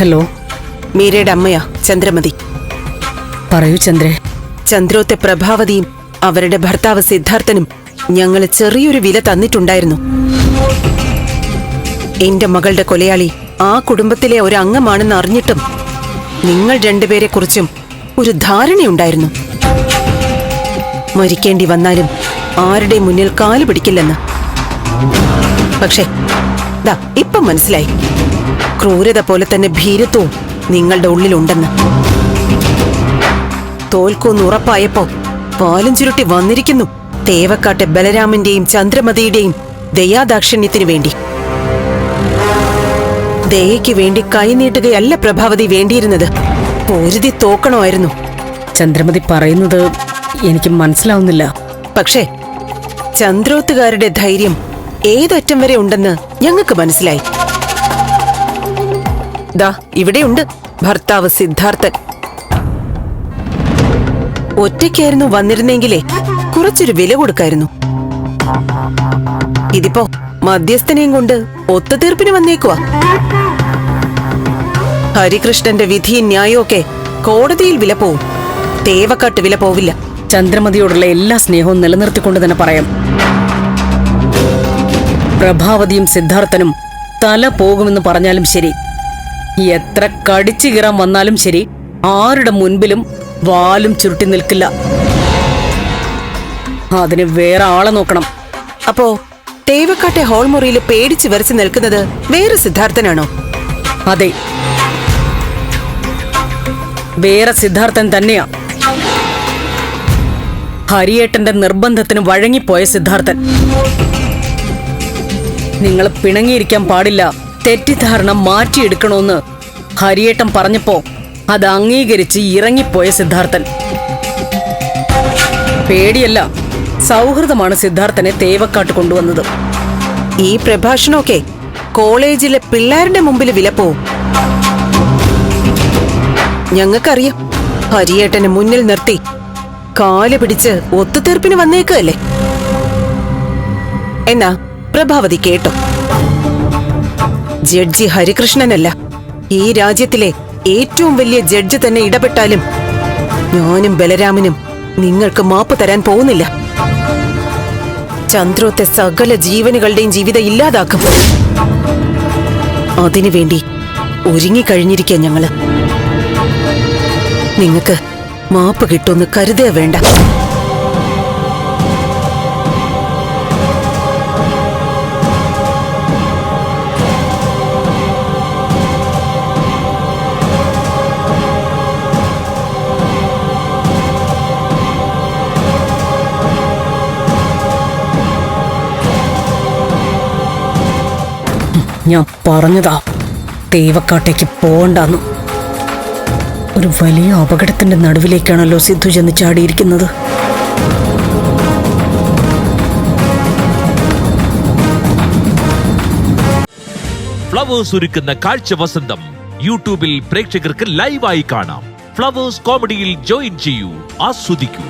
Hello. മീരയുടെ അമ്മയാ ചന്ദ്രമതി. പറയൂ ചന്ദ്രേ. ചന്ദ്രോത്തെ പ്രഭാവതിയും അവരുടെ ഭർത്താവ് സിദ്ധാർത്ഥനും ഞങ്ങൾ ചെറിയൊരു വില തന്നിട്ടുണ്ടായിരുന്നു. എന്റെ മകളുടെ കൊലയാളി ആ കുടുംബത്തിലെ ഒരു അംഗമാണെന്ന് അറിഞ്ഞിട്ടും നിങ്ങൾ രണ്ടുപേരെ കുറിച്ചും ഒരു ധാരണയുണ്ടായിരുന്നു. മരിക്കേണ്ടി വന്നാലും ആരുടെ മുന്നിൽ കാൽ പിടിക്കില്ലെന്ന്. പക്ഷേ ദാ ഇപ്പം മനസ്സിലായി. ക്രൂരത പോലെ തന്നെ ഭീരത്വവും നിങ്ങളുടെ ഉള്ളിലുണ്ടെന്ന്. തോൽക്കൂന്ന് ഉറപ്പായപ്പോ പാലും ചുരുട്ടി വന്നിരിക്കുന്നു. തേവക്കാട്ടെ ബലരാമന്റെയും ചന്ദ്രമതിയുടെയും ദയാദാക്ഷിണ്യത്തിനു വേണ്ടി. ദയയ്ക്ക് വേണ്ടി കൈനീട്ടുകയല്ല പ്രഭാവതി വേണ്ടിയിരുന്നത്. പൊരുതി തോക്കണമായിരുന്നു. ചന്ദ്രമതി പറയുന്നത് എനിക്ക് മനസ്സിലാവുന്നില്ല. പക്ഷേ ചന്ദ്രോത്തുകാരുടെ ധൈര്യം ഏതറ്റം വരെ ഉണ്ടെന്ന് ഞങ്ങൾക്ക് മനസ്സിലായി. ദാ ഇവിടെയുണ്ട്. ഭർത്താവ് സിദ്ധാർത്ഥൻ. ഒറ്റയ്ക്കായിരുന്നു വന്നിരുന്നെങ്കിലേ കുറച്ചൊരു വില കൊടുക്കായിരുന്നു. ഇതിപ്പോ മധ്യസ്ഥനെയും കൊണ്ട് ഒത്തുതീർപ്പിന് വന്നേക്കുവാ. ഹരികൃഷ്ണന്റെ വിധിയും ന്യായവും ഒക്കെ കോടതിയിൽ വില പോവും. തേവക്കാട്ട് വില പോവില്ല. ചന്ദ്രമതിയോടുള്ള എല്ലാ സ്നേഹവും നിലനിർത്തിക്കൊണ്ട് തന്നെ പറയാം. പ്രഭാവതിയും സിദ്ധാർത്ഥനും തല പോകുമെന്ന് പറഞ്ഞാലും ശരി. എത്ര കടിച്ചു കീറാൻ വന്നാലും ശരി ആരുടെ മുൻപിലും വാലും ചുരുട്ടി നിൽക്കില്ല. അതിന് വേറെ ആളെ നോക്കണം. അപ്പോ തേവക്കാട്ടെ ഹോൾമുറിയിൽ പേടിച്ച് വരച്ച് നിൽക്കുന്നത് വേറെ സിദ്ധാർത്ഥനാണോ? അതെ. വേറെ സിദ്ധാർത്ഥൻ തന്നെയാ. ഹരിയേട്ടന്റെ നിർബന്ധത്തിന് വഴങ്ങിപ്പോയ സിദ്ധാർത്ഥൻ. നിങ്ങൾ പിണങ്ങിയിരിക്കാൻ പാടില്ല. തെറ്റിദ്ധാരണ മാറ്റിയെടുക്കണമെന്ന് ഹരിയേട്ടൻ പറഞ്ഞപ്പോ അത് അംഗീകരിച്ച് ഇറങ്ങിപ്പോയ സിദ്ധാർത്ഥൻ. പേടിയല്ല സൗഹൃദമാണ് സിദ്ധാർത്ഥനെ തേവക്കാട്ട് കൊണ്ടുവന്നത്. ഈ പ്രഭാഷണമൊക്കെ കോളേജിലെ പിള്ളേരുടെ മുമ്പിൽ വിലപ്പോവും ഞങ്ങൾക്കറിയാം ഹരിയേട്ടനെ മുന്നിൽ നിർത്തി കാൽ പിടിച്ച് ഒത്തുതീർപ്പിന് വന്നേക്കല്ലേ എന്നാ പ്രഭാവതി കേട്ടോ. ജഡ്ജി ഹരികൃഷ്ണനല്ല. ഈ രാജ്യത്തിലെ ഏറ്റവും വലിയ ജഡ്ജ് തന്നെ ഇടപെട്ടാലും ഞാനും ബലരാമനും നിങ്ങൾക്ക് മാപ്പ് തരാൻ പോകുന്നില്ല. ചന്ദ്രോത്തെ സകല ജീവനുകളുടെയും ജീവിതം ഇല്ലാതാക്കും. അതിനുവേണ്ടി ഒരുങ്ങിക്കഴിഞ്ഞിരിക്കുക ഞങ്ങൾ. നിങ്ങൾക്ക് മാപ്പ് കിട്ടുമെന്ന് കരുതുക വേണ്ട. ഞാൻ പറഞ്ഞതാ. തേവക്കാട്ടേക്ക് പോകണ്ടെന്ന്. ഒരു വലിയ അപകടത്തിന്റെ നടുവിലേക്കാണല്ലോ സിദ്ധു ചെന്ന് ചാടിയിരിക്കുന്നത്. ഫ്ലവേഴ്സ് ഒരുക്കുന്ന കാഴ്ച വസന്തം യൂട്യൂബിൽ പ്രേക്ഷകർക്ക് ലൈവായി കാണാം. ഫ്ലവേഴ്സ് കോമഡിയിൽ ജോയിൻ ചെയ്യൂ ആസ്വദിക്കൂ.